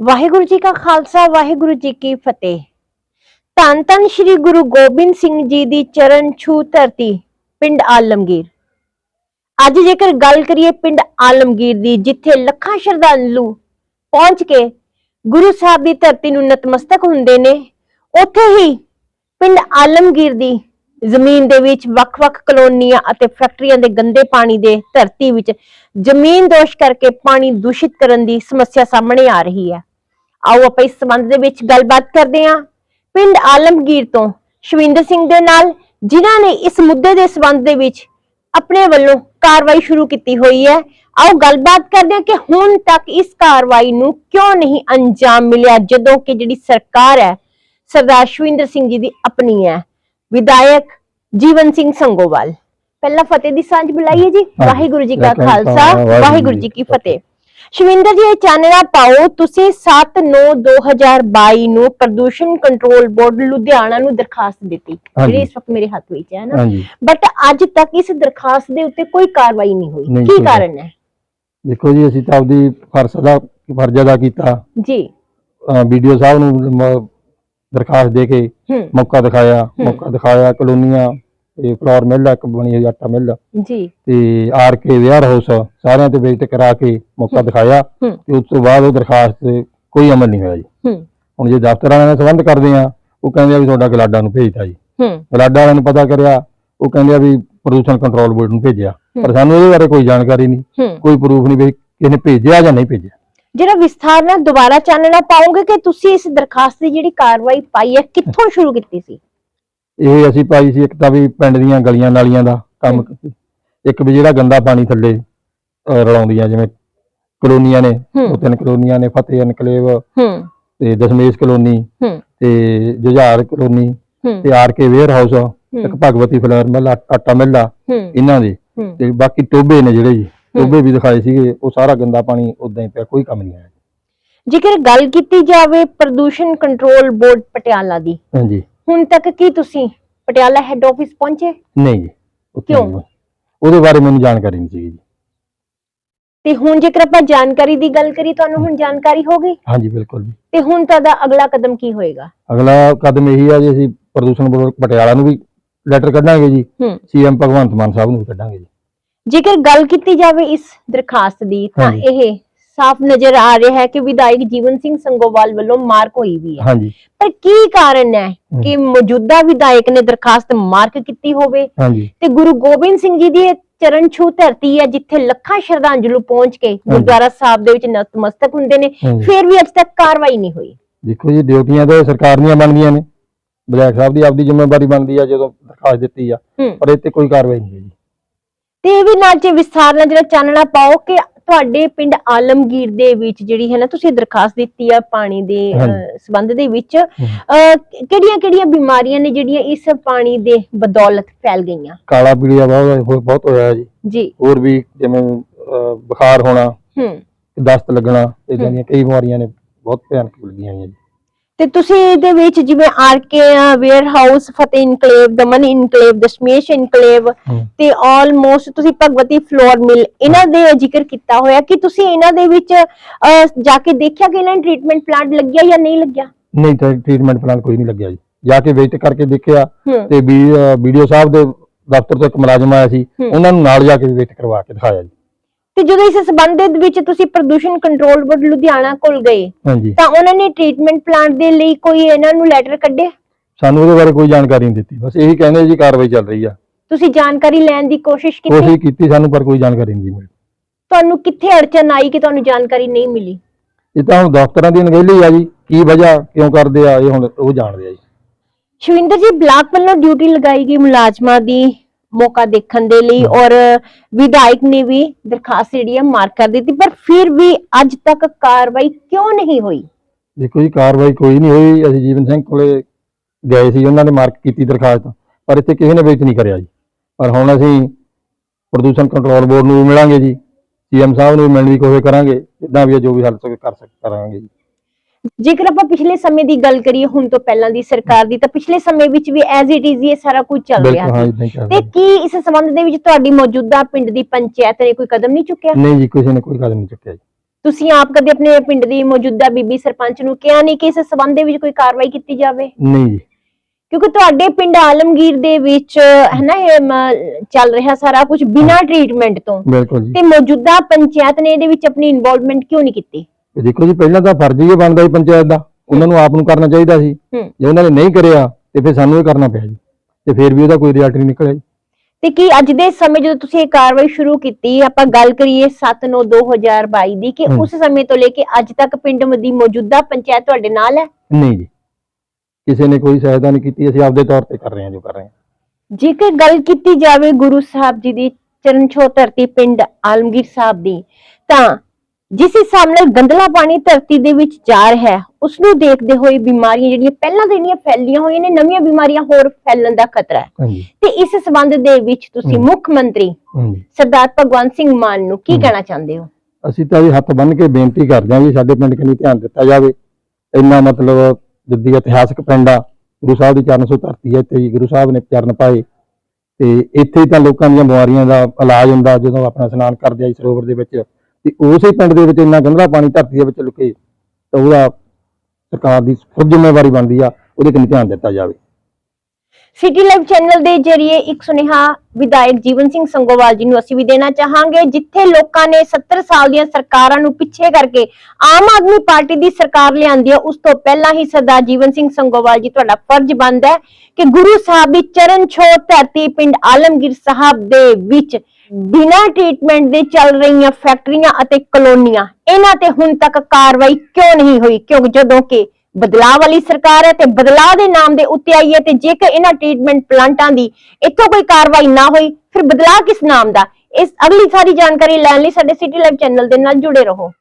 ਵਾਹਿਗੁਰੂ ਜੀ ਕਾ ਖਾਲਸਾ, ਵਾਹਿਗੁਰੂ ਜੀ ਕੀ ਫਤਿਹ। ਧੰਨ ਧੰਨ ਸ੍ਰੀ ਗੁਰੂ ਗੋਬਿੰਦ ਸਿੰਘ ਜੀ ਦੀ ਚਰਨ ਛੂ ਧਰਤੀ, ਪਿੰਡ ਆਲਮਗੀਰ। ਅੱਜ ਜੇਕਰ ਗੱਲ ਕਰੀਏ ਪਿੰਡ ਆਲਮਗੀਰ ਦੀ, ਜਿੱਥੇ ਲੱਖਾਂ ਸ਼ਰਧਾਲੂ ਪਹੁੰਚ ਕੇ ਗੁਰੂ ਸਾਹਿਬ ਦੀ ਧਰਤੀ ਨੂੰ ਨਤਮਸਤਕ ਹੁੰਦੇ ਨੇ, ਉੱਥੇ ਹੀ ਪਿੰਡ ਆਲਮਗੀਰ ਦੀ ਜ਼ਮੀਨ ਦੇ ਵਿੱਚ ਵੱਖ-ਵੱਖ ਕਲੋਨੀਆਂ ਅਤੇ ਫੈਕਟਰੀਆਂ ਦੇ ਗੰਦੇ ਪਾਣੀ ਦੇ ਧਰਤੀ ਵਿੱਚ ਜ਼ਮੀਨ ਦੋਸ਼ ਕਰਕੇ ਪਾਣੀ ਦੂਸ਼ਿਤ ਕਰਨ ਦੀ ਸਮੱਸਿਆ ਸਾਹਮਣੇ ਆ ਰਹੀ ਹੈ। ਆਓ ਆਪਾਂ ਇਸ ਸੰਬੰਧ ਦੇ ਵਿੱਚ ਗੱਲਬਾਤ ਕਰਦੇ ਹਾਂ। ਪਿੰਡ ਆਲਮਗੀਰ ਤੋਂ ਸ਼ਵਿੰਦਰ ਸਿੰਘ ਦੇ ਨਾਲ ਜਿਨ੍ਹਾਂ ਨੇ ਇਸ ਮੁੱਦੇ ਦੇ ਸੰਬੰਧ ਦੇ ਵਿੱਚ ਆਪਣੇ ਵੱਲੋਂ ਕਾਰਵਾਈ ਸ਼ੁਰੂ ਕੀਤੀ ਹੋਈ ਹੈ। ਆਓ ਗੱਲਬਾਤ ਕਰਦੇ ਹਾਂ ਕਿ ਹੁਣ ਤੱਕ ਇਸ ਕਾਰਵਾਈ ਨੂੰ ਕਿਉਂ ਨਹੀਂ ਅੰਜਾਮ ਮਿਲਿਆ ਜਦੋਂ ਕਿ ਜਿਹੜੀ ਸਰਕਾਰ ਹੈ ਸਰਦਾਰ ਸ਼ਵਿੰਦਰ ਸਿੰਘ ਜੀ ਦੀ ਆਪਣੀ ਹੈ। ਵਿਧਾਇਕ ਜੀਵਨ ਸਿੰਘ ਸੰਗੋਵਾਲ। ਪਹਿਲਾਂ ਫਤਿਹ ਦੀ ਸਾਂਝ ਬੁਲਾਈਏ ਜੀ। ਵਾਹਿਗੁਰੂ ਜੀ ਕਾ ਖਾਲਸਾ। ਵਾਹਿਗੁਰੂ ਜੀ ਕੀ ਫਤਿਹ। ਸ਼ਵਿੰਦਰ ਜੀ ਇਹ ਚਾਨਣਾ ਪਾਓ ਤੁਸੀਂ 7/9/2022 ਨੂੰ ਪ੍ਰਦੂਸ਼ਣ ਕੰਟਰੋਲ ਬੋਰਡ ਲੁਧਿਆਣਾ ਨੂੰ ਦਰਖਾਸਤ ਦਿੱਤੀ ਹਾਂਜੀ। ਜਿਹੜੀ ਇਸ ਵਕਤ ਮੇਰੇ ਹੱਥ ਵਿੱਚ ਹੈ ਨਾ। ਹਾਂਜੀ। ਬਟ ਅੱਜ ਤੱਕ ਇਸ ਦਰਖਾਸਤ ਦੇ ਉੱਤੇ ਕੋਈ ਕਾਰਵਾਈ ਨਹੀਂ ਹੋਈ। ਨਹੀਂ ਕੀ ਹੋਈ। ਕਾਰਨ ਹੈ? ਦੇਖੋ ਜੀ ਅਸੀਂ ਤਾਂ ਆਪਦੀ ਫਰਜ਼ ਦਾ ਫਰਜ਼ ਅਦਾ ਕੀਤਾ। ਜੀ। ਵੀਡੀਓ ਸਾਹਿਬ ਨੂੰ ਮ- ਦਰਖਾਸਤ ਦੇ ਕੇ ਹੂੰ। ਮੌਕਾ ਦਿਖਾਇਆ। ਹੂੰ। ਮੌਕਾ ਦਿਖਾਇਆ ਕਲੋਨੀਆਂ ਤੇ ਫਲੋਰ ਮਿਲ ਇੱਕ ਬਣੀ ਹੋਈ ਆਟਾ ਮਿਲ ਜੀ। ਤੇ ਆਰ ਕੇ ਵੇਅਰ ਹਾਊਸ ਸਾਰਿਆਂ ਤੇ ਵਿਜ਼ਿਟ ਕਰਾ ਕੇ ਮੌਕਾ। ਦਿਖਾਇਆ। ਤੇ ਉਸ ਤੋਂ ਬਾਅਦ ਉਹ ਦਰਖਾਸਤ ਤੇ ਕੋਈ ਅਮਲ ਨਹੀਂ ਹੋਇਆ ਜੀ। ਹੁਣ ਜੇ ਦਫ਼ਤਰਾਂ ਨਾਲ ਸੰਬੰਧ ਕਰਦੇ ਆ ਉਹ ਕਹਿੰਦੇ ਆ ਵੀ ਤੁਹਾਡਾ ਗਲਾਡਾ ਨੂੰ ਭੇਜਤਾ ਜੀ। ਗਲਾਡਾ ਵਾਲਿਆਂ ਨੂੰ ਪਤਾ ਕਰਿਆ ਉਹ ਕਹਿੰਦੇ ਆ ਵੀ ਪ੍ਰਦੂਸ਼ਣ ਕੰਟਰੋਲ ਬੋਰਡ ਨੂੰ ਭੇਜਿਆ। ਪਰ ਸਾਨੂੰ ਇਹਦੇ ਬਾਰੇ ਕੋਈ ਜਾਣਕਾਰੀ ਨਹੀਂ। ਕੋਈ ਪ੍ਰੂਫ ਨਹੀਂ ਵੀ ਕਿਸੇ ਨੇ ਭੇਜਿਆ ਜਾਂ ਨਹੀਂ ਭੇਜਿਆ। ਜਿਹੜਾ ਵਿਸਥਾਰ ਨਾਲ ਦੁਬਾਰਾ ਚਾਨਣਾ ਪਾਉਂਗੇ ਕਿ ਤੁਸੀਂ ਇਸ ਦਰਖਾਸਤ ਦੀ ਜਿਹੜੀ ਕਾਰਵਾਈ ਪਾਈ ਹੈ ਕਿੱਥੋਂ ਸ਼ੁਰੂ ਕੀਤੀ ਸੀ? ਇਹ ਅਸੀਂ ਪਾਈ ਸੀ ਇੱਕ ਤਾਂ ਵੀ ਪਿੰਡ ਦੀਆਂ ਗਲੀਆਂ ਨਾਲੀਆਂ ਦਾ ਕੰਮ ਇੱਕ ਵੀ ਜਿਹੜਾ ਗੰਦਾ ਪਾਣੀ ਥੱਲੇ ਅਹ, ਰਲਾਉਂਦੀਆਂ ਜਿਵੇਂ ਕਲੋਨੀਆਂ ਨੇ ਹੂੰ। ਦੋ ਤਿੰਨ ਕਲੋਨੀਆਂ ਨੇ ਫਤਿਹ ਇਨਕਲੇਵ ਹੂੰ। ਤੇ ਦਸ਼ਮੇਸ਼ ਕਲੋਨੀ ਹੂੰ। ਤੇ ਜੁਝਾਰ ਕਲੋਨੀ ਹੂੰ। ਤੇ ਆਰ ਕੇ ਵੇਅਰ ਹਾਊਸ ਇੱਕ ਭਗਵਤੀ ਫਲਰ ਮੱਲਾ ਆਟਾ ਮਿੱਲਾ ਹੂੰ। ਇਹਨਾਂ ਦੇ। ਹੂੰ। ਤੇ ਬਾਕੀ ਟੋਬੇ ਨੇ ਜਿਹੜੇ ਜੀ ਟੋਬੇ ਵੀ ਦਿਖਾਏ ਸੀਗੇ ਉਹ ਸਾਰਾ ਗੰਦਾ ਪਾਣੀ ਉਦਾਂ ਹੀ ਪਿਆ ਕੋਈ ਕੰਮ ਨਹੀਂ ਆਇਆ। ਜੇਕਰ ਗੱਲ ਕੀਤੀ ਜਾਵੇ ਪ੍ਰਦੂਸ਼ਣ ਕੰਟਰੋਲ ਬੋਰਡ ਪਟਿਆਲਾ ਦੀ ਹਾਂਜੀ। ਹੁਣ ਤੱਕ ਕੀ ਤੁਸੀਂ ਪਟਿਆਲਾ ਹੈੱਡ ਆਫਿਸ ਪਹੁੰਚੇ? ਨਹੀਂ ਜੀ ਉੱਥੇ ਕਿਉਂ? ਨਹੀਂ। ਉਹਦੇ ਬਾਰੇ ਮੈਨੂੰ ਜਾਣਕਾਰੀ ਨਹੀਂ ਸੀਗੀ ਜੀ। ਤੇ ਹੁਣ ਜੇਕਰ ਆਪਾਂ ਜਾਣਕਾਰੀ ਦੀ ਗੱਲ ਕਰੀ ਤੁਹਾਨੂੰ ਹੁਣ ਜਾਣਕਾਰੀ ਹੋ ਗਈ? ਹਾਂਜੀ ਬਿਲਕੁਲ ਜੀ। ਤੇ ਹੁਣ ਤੁਹਾਡਾ ਅਗਲਾ ਕਦਮ ਕੀ ਹੋਏਗਾ? ਅਗਲਾ ਕਦਮ ਇਹੀ ਆ ਜੀ ਅਸੀਂ ਪ੍ਰਦੂਸ਼ਣ ਬੋਰਡ ਪਟਿਆਲਾ ਨੂੰ ਵੀ ਲੈਟਰ ਕੱਢਾਂਗੇ ਜੀ। ਹੂੰ। ਸੀਐਮ ਭਗਵੰਤ ਮਾਨ ਸਾਹਿਬ ਨੂੰ ਵੀ ਕੱਢਾਂਗੇ ਜੀ। ਜੇਕਰ ਗੱਲ ਕੀਤੀ ਜਾਵੇ ਇਸ ਦਰਖਾਸਤ ਦੀ ਤਾਂ ਹਾਂਜੀ। ਇਹ ਸਾਫ਼ ਨਜ਼ਰ ਆ ਰਿਹਾ ਹੈ ਕਿ ਵਿਧਾਇਕ ਜੀਵਨ ਸਿੰਘ ਸੰਗੋਵਾਲ ਵੱਲੋਂ ਮਾਰਕ ਹੋਈ ਵੀ ਹੈ। ਹਾਂਜੀ। ਪਰ ਕੀ ਕਾਰਨ ਹੈ ਕਿ ਮੌਜੂਦਾ ਵਿਧਾਇਕ ਨੇ ਦਰਖਾਸਤ ਮਾਰਕ ਕੀਤੀ ਹੋਵੇ? ਤੇ ਗੁਰੂ ਗੋਬਿੰਦ ਸਿੰਘ ਜੀ ਦੀ ਚਰਨ ਛੂ ਧਰਤੀ ਹੈ ਜਿੱਥੇ ਲੱਖਾਂ ਸ਼ਰਧਾਂਜਲੂ ਪਹੁੰਚ ਕੇ ਗੁਰਦੁਆਰਾ ਸਾਹਿਬ ਦੇ ਵਿੱਚ ਨਤਮਸਤਕ ਹੁੰਦੇ ਨੇ। ਫਿਰ ਵੀ ਅੱਜ ਤੱਕ ਕਾਰਵਾਈ ਨਹੀਂ ਹੋਈ। ਦੇਖੋ ਜੀ ਡਿਊਟੀਆਂ ਤਾਂ ਸਰਕਾਰ ਦੀਆਂ ਬਣਦੀਆਂ ਨੇ। ਵਿਧਾਇਕ ਸਾਹਿਬ ਦੀ ਆਪਦੀ ਜ਼ਿੰਮੇਵਾਰੀ ਬਣਦੀ ਆ ਜਦੋਂ ਦਰਖਾਸਤ ਦਿੱਤੀ ਆ। ਪਰ ਇੱਥੇ ਕੋਈ ਕਾਰਵਾਈ ਨਹੀਂ ਹੈ ਜੀ ਤੇ ਇਹ ਵੀ ਨਾਲ ਚ ਵਿਸਥਾਰ ਨਾਲ ਜਿਹੜਾ ਚਾਨਣਾ ਪਾਓ ਕਿ ਤੁਹਾਡੇ ਪਿੰਡ ਆਲਮਗੀਰ ਦੇ ਵਿੱਚ ਜਿਹੜੀ ਹੈ ਨਾ ਤੁਸੀਂ ਦਰਖਾਸਤ ਦਿੱਤੀ ਆ ਪਾਣੀ ਦੇ। ਸੰਬੰਧ ਦੇ ਵਿੱਚ ਕਿਹੜੀਆਂ ਕਿਹੜੀਆਂ ਬਿਮਾਰੀਆਂ ਨੇ ਜਿਹੜੀਆਂ ਇਸ ਪਾਣੀ ਦੇ ਬਦੌਲਤ ਫੈਲ ਗਈਆਂ? ਕਾਲਾ ਪੀਲੀਆ ਬਹੁਤ ਹੋਇਆ ਜੀ। ਜੀ। ਹੋਰ ਵੀ ਜਿਵੇਂ ਬੁਖਾਰ ਹੋਣਾ ਹੂੰ। ਦਸਤ ਲੱਗਣਾ ਇਦਾਂ। ਦੀਆਂ ਕਈ ਬਿਮਾਰੀਆਂ ਨੇ ਬਹੁਤ ਭਿਆਨਕ ਲੱਗੀਆਂ ਹੋਈਆਂ ਜੀ। ਤੇ ਤੁਸੀਂ ਇਹਦੇ ਵਿੱਚ ਜਿਵੇਂ RK warehouse Fateh enclave Daman enclave Dashmesh enclave. ਤੇ ਆਲਮੋਸਟ ਤੁਸੀਂ ਭਗਵਤੀ ਫਲੋਰ ਮਿਲ ਇਹਨਾਂ ਦੇ ਜ਼ਿਕਰ ਕੀਤਾ ਹੋਇਆ ਕਿ ਤੁਸੀਂ ਇਹਨਾਂ ਦੇ ਵਿੱਚ ਜਾ ਕੇ ਦੇਖਿਆ ਕਿ ਇਹਨਾਂ ਟ੍ਰੀਟਮੈਂਟ ਪਲਾਂਟ ਲੱਗਿਆ ਜਾਂ ਨਹੀਂ ਲੱਗਿਆ ਨਹੀਂ ਤਾਂ ਟ੍ਰੀਟਮੈਂਟ ਪਲਾਨ ਕੋਈ ਨਹੀਂ ਲੱਗਿਆ ਜੀ ਜਾ ਕੇ ਵਿਜ਼ਿਟ ਕਰਕੇ ਦੇਖਿਆ ਤੇ ਵੀਡੀਓ ਸਾਹਿਬ ਦੇ ਦਫ਼ਤਰ ਤੋਂ ਇੱਕ ਮੁਲਾਜ਼ਮ ਆਇਆ ਸੀ। ਉਹਨਾਂ ਨੂੰ ਨਾਲ ਜਾ ਕੇ ਵਿਜ਼ਿਟ ਕਰਵਾ ਕੇ ਦਿਖਾਇਆ ਜੀ ਤੇ ਜਦੋਂ ਇਸ ਸੰਬੰਧ ਦੇ ਵਿੱਚ ਤੁਸੀਂ ਪ੍ਰਦੂਸ਼ਣ ਕੰਟਰੋਲ ਬੋਰਡ ਲੁਧਿਆਣਾ ਕੋਲ ਗਏ ਹਾਂਜੀ। ਤਾਂ ਉਹਨਾਂ ਨੇ ਟ੍ਰੀਟਮੈਂਟ ਪਲਾਂਟ ਦੇ ਲਈ ਕੋਈ ਇਹਨਾਂ ਨੂੰ ਲੈਟਰ ਕੱਢਿਆ? ਸਾਨੂੰ ਉਹਦੇ ਬਾਰੇ ਕੋਈ ਜਾਣਕਾਰੀ ਨਹੀਂ ਦਿੱਤੀ। ਬਸ ਇਹੀ ਕਹਿੰਦੇ ਜੀ ਕਾਰਵਾਈ ਚੱਲ ਰਹੀ ਆ। ਤੁਸੀਂ ਜਾਣਕਾਰੀ ਲੈਣ ਦੀ ਕੋਸ਼ਿਸ਼ ਕੀਤੀ? ਕੋਸ਼ਿਸ਼ ਕੀਤੀ ਸਾਨੂੰ ਪਰ ਕੋਈ ਜਾਣਕਾਰੀ ਨਹੀਂ ਮਿਲੀ। ਤੁਹਾਨੂੰ ਕਿੱਥੇ ਅੜਚਨ ਆਈ ਕਿ ਤੁਹਾਨੂੰ ਜਾਣਕਾਰੀ ਨਹੀਂ ਮਿਲੀ? ਇਹ ਤਾਂ ਹੁਣ ਦਫ਼ਤਰਾਂ ਦੀ ਅਣਗਹਿਲੀ ਆ ਜੀ। ਕੀ ਵਜ੍ਹਾ ਕਿਉਂ ਕਰਦੇ ਆ ਇਹ ਹੁਣ ਉਹ ਜਾਣਦੇ ਆ ਜੀ। ਸ਼ਵਿੰਦਰ ਜੀ ਬਲਾਕ ਵੱਲੋਂ ਡਿਊਟੀ ਲਗਾਈ ਗਈ ਮੁਲਾਜ਼ਮਾਂ ਦੀ ਮੌਕਾ ਦੇਖਣ ਦੇ ਲਈ ਔਰ ਵਿਧਾਇਕ ਨੇ ਵੀ ਦਰਖਾਸਤ ਜਿਹੜੀ ਹੈ ਮਾਰਕ ਕਰ ਦਿੱਤੀ ਪਰ ਫਿਰ ਵੀ ਅੱਜ ਤੱਕ ਕਾਰਵਾਈ ਕਿਉਂ ਨਹੀਂ ਹੋਈ? ਦੇਖੋ ਜੀ ਕਾਰਵਾਈ ਕੋਈ ਨਹੀਂ ਹੋਈ। ਅਸੀਂ ਜੀਵਨ ਸਿੰਘ ਕੋਲੇ ਗਏ ਸੀ ਉਹਨਾਂ ਨੇ ਮਾਰਕ ਕੀਤੀ ਦਰਖਾਸਤ ਪਰ ਇੱਥੇ ਕਿਸੇ ਨੇ ਵੇਚ ਨਹੀਂ ਕਰਿਆ ਜੀ। ਪਰ ਹੁਣ ਅਸੀਂ ਪ੍ਰਦੂਸ਼ਣ ਕੰਟਰੋਲ ਬੋਰਡ ਨੂੰ ਵੀ ਮਿਲਾਂਗੇ ਜੀ ਸੀਐਮ ਸਾਹਿਬ ਨੂੰ ਵੀ ਮਿਲਣ ਦੀ ਕੋਸ਼ਿਸ਼ ਕਰਾਂਗੇ ਇਦਾਂ ਵੀ ਜੋ ਵੀ ਹੱਲ ਸਕ ਕਰ ਸਕ ਕਰਾਂਗੇ ਜੀ। ਜੇਕਰ ਆਪਾਂ ਪਿਛਲੇ ਸਮੇਂ ਦੀ ਗੱਲ ਕਰੀਏ ਹੁਣ ਤੋਂ ਪਹਿਲਾਂ ਦੀ ਸਰਕਾਰ ਦੀ ਤਾਂ ਪਿਛਲੇ ਸਮੇਂ ਵਿੱਚ ਵੀ ਐਜ਼ ਇਟ ਇਜ਼ ਇਹ ਸਾਰਾ ਕੁਝ ਚੱਲ ਰਿਹਾ ਸੀ। ਤੇ ਕੀ ਇਸ ਸੰਬੰਧ ਦੇ ਵਿੱਚ ਤੁਹਾਡੀ ਮੌਜੂਦਾ ਪਿੰਡ ਦੀ ਪੰਚਾਇਤ ਨੇ ਕੋਈ ਕਦਮ ਨਹੀਂ ਚੁੱਕਿਆ? ਨਹੀਂ ਜੀ ਕਿਸੇ ਨੇ ਕੋਈ ਕਦਮ ਨਹੀਂ ਚੁੱਕਿਆ ਜੀ। ਤੁਸੀਂ ਆਪ ਕਦੇ ਆਪਣੇ ਪਿੰਡ ਦੀ ਮੌਜੂਦਾ ਬੀਬੀ ਸਰਪੰਚ ਨੂੰ ਕਿਹਾ ਨਹੀਂ ਕਿ ਇਸ ਸਬੰਧ ਦੇ ਵਿੱਚ ਕੋਈ ਕਾਰਵਾਈ ਕੀਤੀ ਜਾਵੇ? ਨਹੀਂ ਜੀ। ਕਿਉਂਕਿ ਤੁਹਾਡੇ ਪਿੰਡ ਆਲਮਗੀਰ ਦੇ ਵਿੱਚ ਹੈ ਨਾ ਇਹ ਚੱਲ ਰਿਹਾ ਸਾਰਾ ਕੁਝ ਬਿਨਾਂ ਟ੍ਰੀਟਮੈਂਟ ਤੋਂ। ਤੇ ਮੌਜੂਦਾ ਪੰਚਾਇਤ ਨੇ ਇਹਦੇ ਵਿੱਚ ਆਪਣੀ ਇਨਵੋਲਵਮੈਂਟ ਕਿਉਂ ਨਹੀਂ ਕੀਤੀ? ਤੇ ਦੇਖੋ ਜੀ ਪਹਿਲਾਂ ਤਾਂ ਫਰਜ਼ ਹੀ ਇਹ ਬਣਦਾ ਸੀ ਪੰਚਾਇਤ ਦਾ। ਉਹਨਾਂ ਨੂੰ ਆਪ ਨੂੰ ਕਰਨਾ ਚਾਹੀਦਾ ਸੀ। ਹੂੰ। ਜੇ ਉਹਨਾਂ ਨੇ ਨਹੀਂ ਕਰਿਆ ਤੇ ਫਿਰ ਸਾਨੂੰ ਇਹ ਕਰਨਾ ਪਿਆ ਜੀ। ਤੇ ਫਿਰ ਵੀ ਉਹਦਾ ਕੋਈ ਰਿਜ਼ਲਟ ਨਹੀਂ ਨਿਕਲਿਆ ਜੀ। ਤੇ ਕੀ ਅੱਜ ਦੇ ਸਮੇਂ ਜਦੋਂ ਤੁਸੀਂ ਇਹ ਕਾਰਵਾਈ ਸ਼ੁਰੂ ਕੀਤੀ ਆਪਾਂ ਗੱਲ ਕਰੀਏ 7/9/2022 ਦੀ ਕਿ ਹਮ। ਉਸ ਸਮੇਂ ਤੋਂ ਲੈ ਕੇ ਅੱਜ ਤੱਕ ਪਿੰਡ ਦੀ ਮੌਜੂਦਾ ਪੰਚਾਇਤ ਤੁਹਾਡੇ ਨਾਲ ਹੈ? ਨਹੀਂ ਜੀ। ਕਿਸੇ ਨੇ ਕੋਈ ਸਹਾਇਤਾ ਨਹੀਂ ਕੀਤੀ ਅਸੀਂ ਆਪਦੇ ਤੌਰ ਤੇ ਕਰ ਰਹੇ ਹਾਂ ਜੋ ਕਰ ਰਹੇ ਹਾਂ। ਜੇਕਰ ਗੱਲ ਕੀਤੀ ਜਾਵੇ ਗੁਰੂ ਸਾਹਿਬ ਜੀ ਦੀ ਚਰਨ ਛੋਹ ਧਰਤੀ ਪਿੰਡ ਆਲਮਗੀਰ ਸਾਹਿਬ ਦੀ ਤਾਂ ਜਿਸ ਹਿਸਾਬ ਨਾਲ ਗੰਦਲਾ ਪਾਣੀ ਧਰਤੀ ਦੇ ਵਿੱਚ ਜਾ ਰਿਹਾ ਹੈ ਉਸ ਨੂੰ ਦੇਖਦੇ ਹੋਏ ਬਿਮਾਰੀਆਂ ਜਿਹੜੀਆਂ ਪਹਿਲਾਂ ਤੋਂ ਜਿਹੜੀਆਂ ਫੈਲੀਆਂ ਹੋਈਆਂ ਨੇ ਨਵੀਆਂ ਬਿਮਾਰੀਆਂ ਹੋਰ ਫੈਲਣ ਦਾ ਖਤਰਾ ਹੈ। ਤੇ ਇਸ ਸਬੰਧ ਦੇ ਵਿੱਚ ਤੁਸੀਂ। ਮੁੱਖ ਮੰਤਰੀ ਸਰਦਾਰ ਭਗਵੰਤ ਸਿੰਘ ਮਾਨ ਨੂੰ ਕੀ। ਕਹਿਣਾ ਚਾਹੁੰਦੇ ਹੋ? ਅਸੀਂ ਤਾਂ ਵੀ ਹੱਥ ਬੰਨ੍ਹ ਕੇ ਬੇਨਤੀ ਕਰਦੇ ਹਾਂ ਵੀ ਸਾਡੇ ਪਿੰਡ ਕਨੀ ਧਿਆਨ ਦਿੱਤਾ ਜਾਵੇ। ਇੰਨਾ ਮਤਲਬ ਜਿੱਦੀ ਇਤਿਹਾਸਕ ਪਿੰਡ ਆ ਗੁਰੂ ਸਾਹਿਬ ਦੀ ਚਰਨ ਸੋ ਧਰਤੀ ਹੈ ਤੇ ਗੁਰੂ ਸਾਹਿਬ ਨੇ ਚਰਨ ਪਾਏ। ਤੇ ਇੱਥੇ ਤਾਂ ਲੋਕਾਂ ਦੀਆਂ ਬਿਮਾਰੀਆਂ ਦਾ ਇਲਾਜ ਹੁੰਦਾ ਜਦੋਂ ਆਪਣਾ ਇਸ਼ਨਾਨ ਕਰਦੇ ਆ ਸਰੋਵਰ ਦੇ ਵਿੱਚ। ਤੇ ਉਸੇ ਪਿੰਡ ਦੇ ਵਿੱਚ ਇੰਨਾ ਗੰਦਲਾ ਪਾਣੀ ਧਰਤੀ ਦੇ ਵਿੱਚ ਲੁਕੇ ਤਾਂ ਉਹਦਾ ਸਰਕਾਰ ਦੀ ਖੁਦ ਜ਼ਿੰਮੇਵਾਰੀ ਬਣਦੀ ਆ, ਉਹਦੇ ਕਨੀ ਧਿਆਨ ਦਿੱਤਾ ਜਾਵੇ। ਸਿਟੀ ਲਾਈਵ ਚੈਨਲ ਦੇ ਜਰੀਏ ਇੱਕ ਸੁਨੇਹਾ ਵਿਧਾਇਕ ਜੀਵਨ ਸਿੰਘ ਸੰਗੋਵਾਲ ਜੀ ਨੂੰ ਅਸੀਂ ਵੀ ਦੇਣਾ ਚਾਹਾਂਗੇ, ਜਿੱਥੇ ਲੋਕਾਂ ਨੇ 70 ਸਾਲ ਦੀਆਂ ਸਰਕਾਰਾਂ ਨੂੰ ਪਿੱਛੇ ਕਰਕੇ ਆਮ ਆਦਮੀ ਪਾਰਟੀ ਦੀ ਸਰਕਾਰ ਲਿਆਂਦੀ ਹੈ ਉਸ ਤੋਂ ਪਹਿਲਾਂ ਹੀ ਸਰਦਾਰ ਜੀਵਨ ਸਿੰਘ ਸੰਗੋਵਾਲ ਜੀ ਤੁਹਾਡਾ ਫਰਜ਼ ਬਣਦਾ ਹੈ ਕਿ ਗੁਰੂ ਸਾਹਿਬ ਦੀ ਚਰਨ ਛੋਹ ਧਰਤੀ ਪਿੰਡ ਆਲਮਗੀਰ ਸਾਹਿਬ ਦੇ ਵਿੱਚ ਬਿਨਾਂ ਟ੍ਰੀਟਮੈਂਟ ਦੇ ਚੱਲ ਰਹੀਆਂ ਫੈਕਟਰੀਆਂ ਅਤੇ ਕਲੋਨੀਆਂ ਇਹਨਾਂ ਤੇ ਹੁਣ ਤੱਕ ਕਾਰਵਾਈ ਕਿਉਂ ਨਹੀਂ ਹੋਈ? ਕਿਉਂਕਿ ਜਦੋਂ ਕਿ ਬਦਲਾਅ ਵਾਲੀ ਸਰਕਾਰ ਹੈ ਤੇ ਬਦਲਾਅ ਦੇ ਨਾਮ ਦੇ ਉੱਤੇ ਆਈ ਹੈ ਤੇ ਜੇਕਰ ਇਹਨਾਂ ਟ੍ਰੀਟਮੈਂਟ ਪਲਾਂਟਾਂ ਦੀ ਇੱਥੋਂ ਕੋਈ ਕਾਰਵਾਈ ਨਾ ਹੋਈ, ਫਿਰ ਬਦਲਾਅ ਕਿਸ ਨਾਮ ਦਾ? ਇਸ ਅਗਲੀ ਸਾਰੀ ਜਾਣਕਾਰੀ ਲੈਣ ਲਈ ਸਾਡੇ ਸਿਟੀ ਲਾਈਵ ਚੈਨਲ ਦੇ ਨਾਲ ਜੁੜੇ ਰਹੋ।